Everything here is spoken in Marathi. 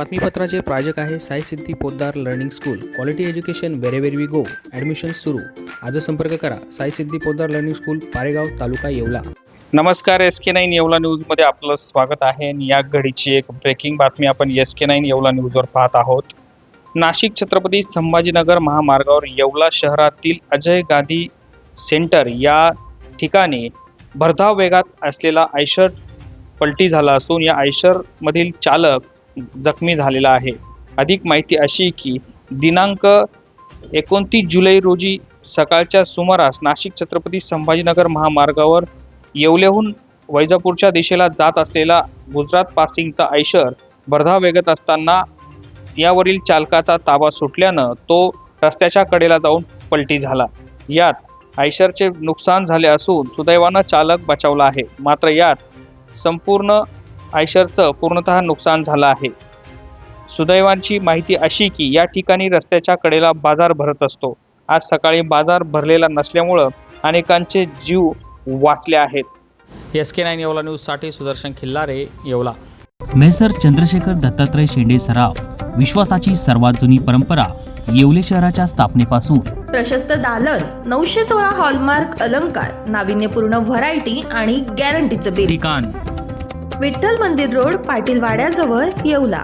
बातमीपत्राचे प्रायोजक आहे Sai Siddhi Podar learning school. Quality education wherever we go admission सुरू. आज संपर्क करा. Sai Siddhi Podar learning school Paregaon taluka Yeola. नमस्कार एस के नाईन येवला न्यूजमध्ये आपलं स्वागत आहे. आणि या घडीची एक ब्रेकिंग बातमी आपण एस के नाईन येवला न्यूजवर पाहत आहोत. नाशिक छत्रपती संभाजीनगर महामार्गावर येवला शहरातील अजय गांधी सेंटर या ठिकाणी भरधाव वेगात असलेला आयशर पलटी झाला असून या आयशरमधील चालक जखमी झालेला आहे. अधिक माहिती अशी की दिनांक एकोणतीस जुलै रोजी सकाळच्या सुमारास नाशिक छत्रपती संभाजीनगर महामार्गावर येवल्याहून वैजापूरच्या दिशेला जात असलेला गुजरात पासिंगचा आयशर भरधाव वेगत असताना यावरील चालकाचा ताबा सुटल्यानं तो रस्त्याच्या कडेला जाऊन पलटी झाला. यात आयशरचे नुकसान झाले असून सुदैवानं चालक बचावला आहे. मात्र यात संपूर्ण आयशरचं पूर्णतः नुकसान झालं आहे. सुदैवांची माहिती अशी की या ठिकाणी रस्त्याच्या कडेला बाजार भरत असतो. आज सकाळी बाजार भरलेला नसल्यामुळं अनेकांचे जीव वाचले आहेत. एस के नाईन येवला न्यूजसाठी सुदर्शन खिल्लारे येवला. मेसर चंद्रशेखर दत्तात्रय शेंडे सराव विश्वासाची सर्वात जुनी परंपरा येवले शहराच्या स्थापनेपासून. प्रशस्त दालन नऊशे सोळा हॉलमार्क अलंकार नाविन्यपूर्ण व्हरायटी आणि गॅरंटीचं बिल ठिकाण विठ्ठल मंदिर रोड पाटील वाड्याजवळ येवला.